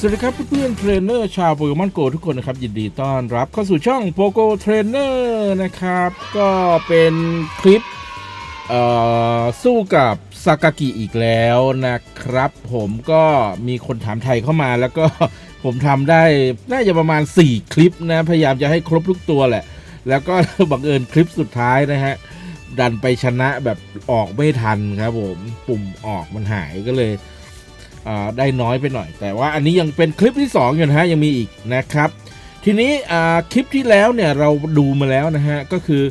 สวัสดีครับเพื่อนๆเทรนเนอร์ชาวโปเกมอนโกทุกคนนะครับ ยินดีต้อนรับเข้าสู่ช่องโปโกเทรนเนอร์นะครับ ก็เป็นคลิปสู้กับซากากิอีกแล้วนะครับ ผมก็มีคนถามไทยเข้ามาแล้วก็ผมทำได้น่าจะประมาณ 4 คลิปนะ พยายามจะให้ครบทุกตัวแหละ แล้วก็บังเอิญคลิปสุดท้ายนะฮะ ดันไปชนะแบบออกไม่ทันครับผม ปุ่มออกมันหายก็เลย ได้น้อยไปหน่อย แต่ว่าอันนี้ยังเป็นคลิปที่ 2 อยู่นะฮะ ยังมีอีกนะครับ ทีนี้คลิปที่แล้วเนี่ยเราดูมาแล้วนะฮะ ก็คือ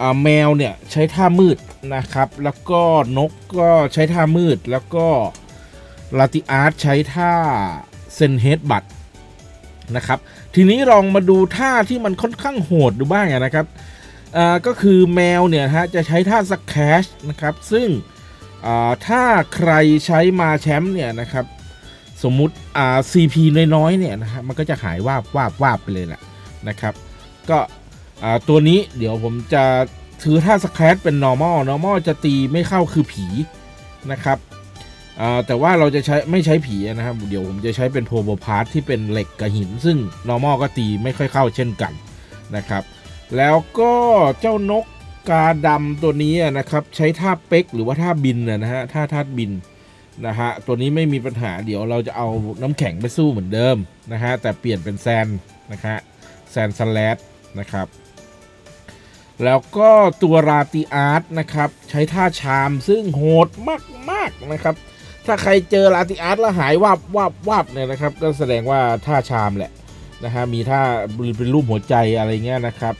อแมวเนี่ยใช้ท่ามืดนะครับ แล้วก็นกก็ใช้ท่ามืดแล้วก็ลาติอาร์ตใช้ท่าเซนเฮดบัตนะครับ ทีนี้ลองมาดูท่าที่มันค่อนข้างโหดดูบ้างนะครับก็คือแมวเนี่ยฮะจะใช้ท่าสแคชนะครับซึ่ง ถ้าใครใช้มาแชมป์เนี่ยนะครับ สมมุติอ่า CP น้อยๆเนี่ยนะฮะมันก็จะหายวาบวาบวาบไปเลยแหละนะครับ ก็ตัวนี้เดี๋ยวผมจะถือท่าสแครเป็น normal normal จะตีไม่เข้าคือผีนะครับแต่ว่าเราจะใช้ไม่ใช้ผีนะครับ เดี๋ยวผมจะใช้เป็นโทโบพาร์ทที่เป็นเหล็กกับหิน ซึ่ง normal ก็ตีไม่ค่อยเข้าเช่นกันนะครับ แล้วก็เจ้านก กาดำตัวนี้นะครับใช้ท่าเป๊กหรือว่าท่าบินนะนะฮะท่าท่าบินนะฮะตัวนี้ไม่มีปัญหาเดี๋ยวเราจะเอาน้ำแข็งไปสู้เหมือนเดิมนะฮะแต่เปลี่ยนเป็นแซนนะฮะแซนสแลดนะครับ แล้วก็ตัวราติอาร์ตนะครับ ใช้ท่าชามซึ่งโหดมากๆนะครับ ถ้าใครเจอราติอาร์ตแล้วหายวับวับวับเนี่ยนะครับ ก็แสดงว่าท่าชามแหละนะฮะมีท่าเป็นรูปหัวใจอะไรเงี้ยนะครับ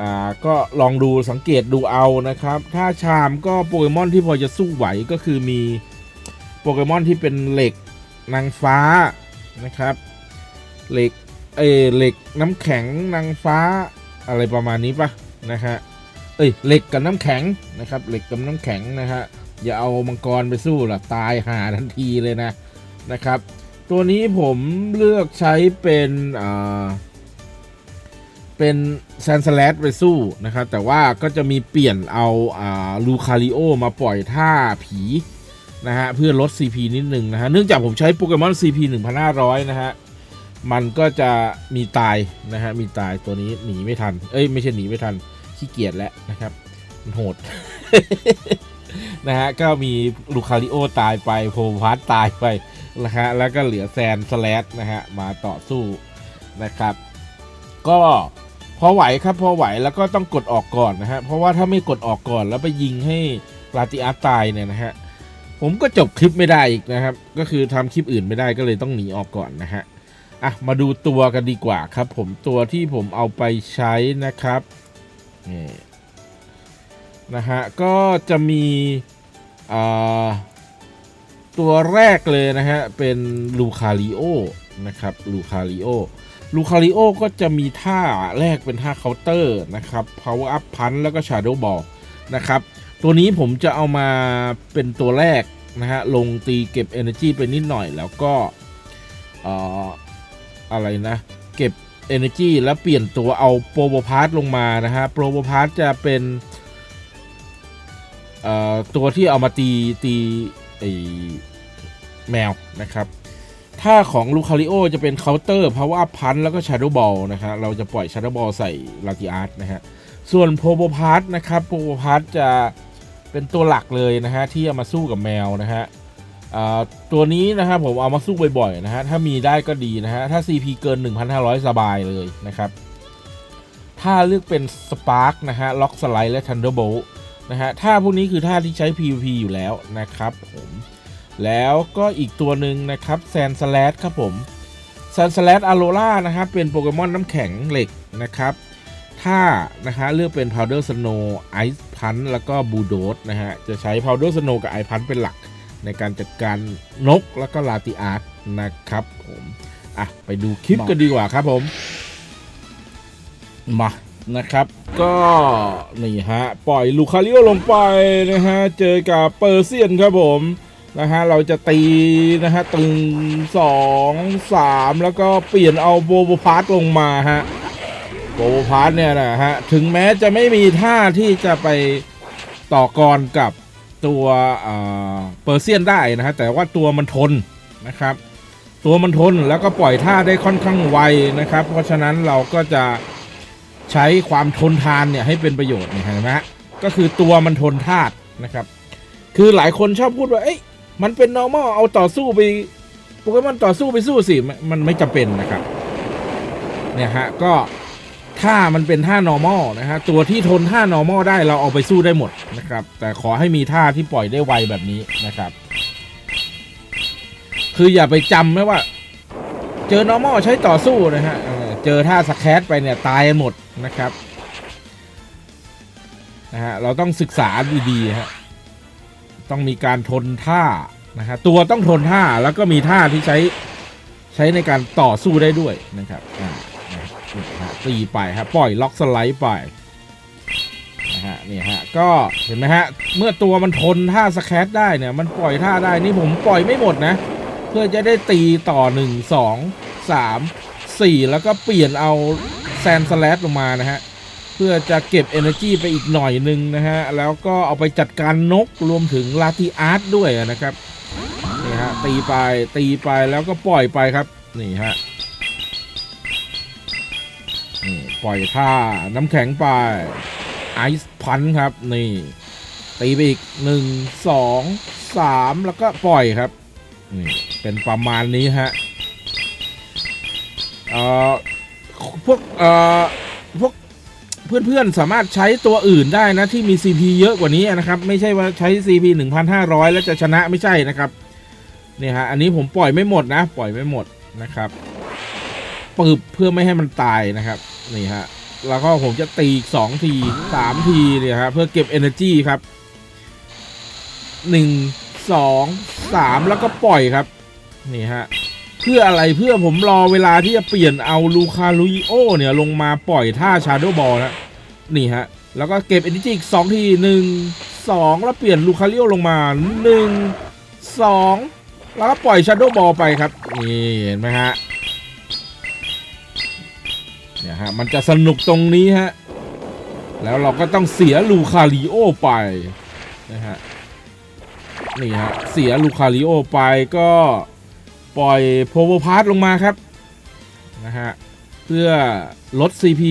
อ่าก็ลองดูสังเกตดูเอานะครับ ถ้าชามก็โปเกมอนที่พอจะสู้ไหวก็คือมีโปเกมอนที่เป็นเหล็กนางฟ้านะครับ เหล็กเอเหล็กน้ำแข็งนางฟ้าอะไรประมาณนี้ปะนะฮะเอ้ยเหล็กกับน้ำแข็งนะครับ เหล็กกับน้ำแข็งนะฮะอย่าเอามังกรไปสู้ล่ะตายหาทันทีเลยนะนะครับ ตัวนี้ผมเลือกใช้เป็นอ่า เป็นแซนสแลดไปสู้นะครับ แต่ว่าก็จะมีเปลี่ยนเอาลูคาริโอมาปล่อยท่าผีนะฮะเพื่อลด CP นิดนึงนะฮะเนื่องจากผมใช้โปเกมอน CP 1500 นะฮะ มันก็จะมีตายนะฮะ มีตายตัวนี้หนีไม่ทัน เอ้ย ไม่ใช่หนีไม่ทัน ขี้เกียจแล้วนะครับ มันโหดนะฮะ ก็มีลูคาริโอตายไปโพพาร์ตตายไปนะฮะ แล้วก็เหลือแซนสแลดนะฮะ มาต่อสู้นะครับ ก็ พอไหวครับพอไหวแล้วก็ต้องกดออกก่อนนะฮะเพราะว่าถ้าไม่กดออกก่อนแล้วไปยิงให้ลาติอาตายเนี่ยนะฮะผมก็จบคลิปไม่ได้อีกนะครับ ก็คือทำคลิปอื่นไม่ได้ก็เลยต้องหนีออกก่อนนะฮะอะมาดูตัวกันดีกว่าครับ ผมตัวที่ผมเอาไปใช้นะครับนี่นะฮะก็จะมีอ่าตัวแรกเลยนะฮะเป็นลูคาริโอนะครับลูคาริโอ ลูคาริโอก็จะมีท่าแรกเป็นท่าเคาน์เตอร์นะครับ power up punch แล้วก็ shadow ball นะครับ ตัวนี้ผมจะเอามาเป็นตัวแรกนะฮะ ลงตีเก็บ energy ไปนิดหน่อยแล้วก็เอ่ออะไรนะ เก็บ energy แล้วเปลี่ยนตัวเอาโปรโบพาร์ลงมานะฮะ โปรโบพาร์จะเป็นเอ่อตัวที่เอามาตีตีไอแมวนะครับ ถ้าของลูคาริโอจะเป็นเคาน์เตอร์พาวเวอร์พันแล้วก็ชาร์ o w บอลนะฮะเราจะปล่อยชาร์ o w บอลใส่ลาติอาร์ตนะฮะส่วนโพโบพาร์ตนะครับโพโบพาร์ตจะเป็นตัวหลักเลยนะฮะที่เอามาสู้กับแมวนะฮะตัวนี้นะครับผมเอามาสู้บ่อยๆนะฮะถ้ามีได้ก็ดีนะฮะถ้า CP เกิน 1,500 สบายเลยนะครับถ้าเลือกเป็นสปาร์กนะฮะล็อกสไลด์และทันเดอร์โบลนะฮะท่าพวกนี้คือท่าที่ใช้ PVP อยู่แล้วนะครับผม แล้วก็อีกตัวหนึ่งนะครับแซนสแลดครับผมแซนสแลดอโรล่านะครับเป็นโปเกมอนน้ำแข็งเหล็กนะครับถ้านะฮะเลือกเป็น Powder Snow Ice Punch แล้วก็บูโดสนะฮะจะใช้ Powder Snow กับ Ice Punch เป็นหลัก ในการจัดการนกแล้วก็ลาติอาร์ตนะครับผมอะไปดูคลิปกันดีกว่าครับผมมานะครับ ก็นี่ฮะ ปล่อยลูคาริโอลงไปนะฮะ เจอกับเปอร์เซียนครับผม นะฮะเราจะตีนะฮะตึงสองสามแล้วก็เปลี่ยนเอาโบโบพาร์ตลงมาฮะโบโบพาร์ตเนี่ยนะฮะถึงแม้จะไม่มีท่าที่จะไปต่อกรกับตัวเปอร์เซียนได้นะฮะแต่ว่าตัวมันทนนะครับ ตัวมันทนแล้วก็ปล่อยท่าได้ค่อนข้างไวนะครับ เพราะฉะนั้นเราก็จะใช้ความทนทานเนี่ยให้เป็นประโยชน์เนี่ยเห็นไหมฮะก็คือตัวมันทนธาตุนะครับ คือหลายคนชอบพูดว่าเอ้ย มันเป็น normal เอาต่อสู้ไปโปเกมอนต่อสู้ไปสู้สิ มันไม่จำเป็นนะครับ เนี่ยฮะ ก็ถ้ามันเป็นท่า normal นะฮะ ตัวที่ทนท่า normal ได้เราเอาไปสู้ได้หมดนะครับ แต่ขอให้มีท่าที่ปล่อยได้ไวแบบนี้นะครับ คืออย่าไปจำนะว่า เจอ normal ใช้ต่อสู้นะฮะ เจอท่าสแครตไปเนี่ยตายหมดนะครับนะฮะเราต้องศึกษาดีๆฮะ ต้องมีการทนท่านะฮะตัวต้องทนท่าแล้วก็มีท่าที่ใช้ใช้ในการต่อสู้ได้ด้วยนะครับอ่าตีไปฮะปล่อยล็อกสไลด์ไปนะฮะนี่ฮะก็เห็นไหมฮะเมื่อตัวมันทนท่าสแครตได้เนี่ยมันปล่อยท่าได้นี่ผมปล่อยไม่หมดนะ เพื่อจะได้ตีต่อหนึ่งสองสามสี่แล้วก็เปลี่ยนเอาแซนสแลดลงมานะฮะ พื่อจะเก็บ Energy ไปอีกหน่อยหนึ่งนะฮะ แล้วก็เอาไปจัดการนกรวมถึงลาติอาร์ตด้วยนะครับนี่ฮะตีไปตีไปแล้วก็ปล่อยไปครับ นี่ฮะนี่ปล่อยท่าน้ำแข็งไปไอซ์พันครับ นี่ ตีไปอีกหนึ่งสองสามแล้วก็ปล่อยครับนี่เป็นประมาณนี้ฮะเอ่อพวกเอ่อพวก เพื่อนๆ สามารถใช้ตัวอื่นได้นะที่มี CP เยอะกว่านี้นะครับ ไม่ใช่ว่าใช้ CP 1,500 แล้วจะชนะไม่ใช่นะครับนี่ฮะอันนี้ผมปล่อยไม่หมดนะ ปล่อยไม่หมดนะครับปึบเพื่อไม่ให้มันตายนะครับนี่ฮะแล้วก็ผมจะตีอีกสองทีสามทีเนี่ยฮะเพื่อเก็บ Energy ครับหนึ่งสองสามแล้วก็ปล่อยครับนี่ฮะ เพื่ออะไรเพื่อผมรอเวลาที่จะเปลี่ยนเอาลูคาลุยโอเนี่ยลงมาปล่อยท่าชาร์โดบอลนะนี่ฮะ แล้วก็เก็บเอ r น y อีกสองทีหนึ่งสองแล้วเปลี่ยนลูคาลิโอลงมาหนึ่งสองแล้วก็ปล่อยชาร์โดบอลไปครับ นี่เห็นไหมฮะเนี่ยฮะมันจะสนุกตรงนี้ฮะ แล้วเราก็ต้องเสียลูคาลิโอไปนะฮะ นี่ฮะ เสียลูคาลิโอไปก็ ปล่อยโพโวพาร์ลงมาครับนะฮะเพื่อลด CP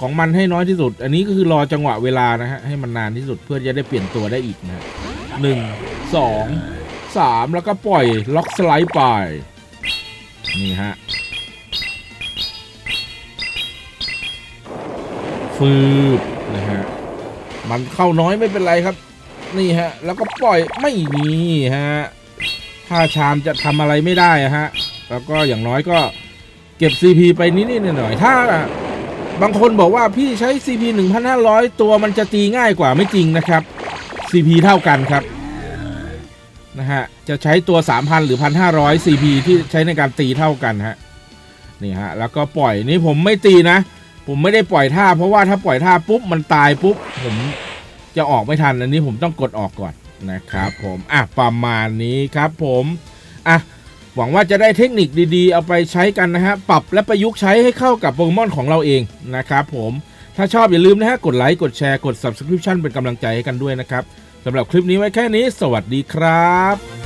ของมันให้น้อยที่สุด อันนี้ก็คือรอจังหวะเวลานะฮะให้มันนานที่สุดเพื่อจะได้เปลี่ยนตัวได้อีกนะฮะหนึ่งสองสามแล้วก็ปล่อยล็อกสไลด์ไปนี่ฮะฟืบนะฮะมันเข้าน้อยไม่เป็นไรครับ นี่ฮะ แล้วก็ปล่อยไม่มีฮะ ถ้าชามจะทำอะไรไม่ได้ะฮะ แล้วก็อย่างน้อยก็เก็บ CP ไปนิดๆหน่อยๆถ้าบางคนบอกว่าพี่ใช้ CP 1,500 ตัวมันจะตีง่ายกว่าไม่จริงนะครับ CP เท่ากันครับนะฮะจะใช้ตัว 3,000 หรือ 1,500 CP ที่ใช้ในการตีเท่ากันฮะนี่ฮะแล้วก็ปล่อยนี่ผมไม่ตีนะ ผมไม่ได้ปล่อยท่า เพราะว่าถ้าปล่อยท่าปุ๊บมันตายปุ๊บผมจะออกไม่ทันอันนี้ผมต้องกดออกก่อน นะครับผมอะประมาณนี้ครับผมอะหวังว่าจะได้เทคนิคดีๆ เอาไปใช้กันนะฮะ ปรับและประยุกต์ใช้ให้เข้ากับโปเกมอนของเราเองนะครับผม ถ้าชอบอย่าลืมนะฮะ กดไลค์ กดแชร์ กด Subscription เป็นกำลังใจให้กันด้วยนะครับ สำหรับคลิปนี้ไว้แค่นี้ สวัสดีครับ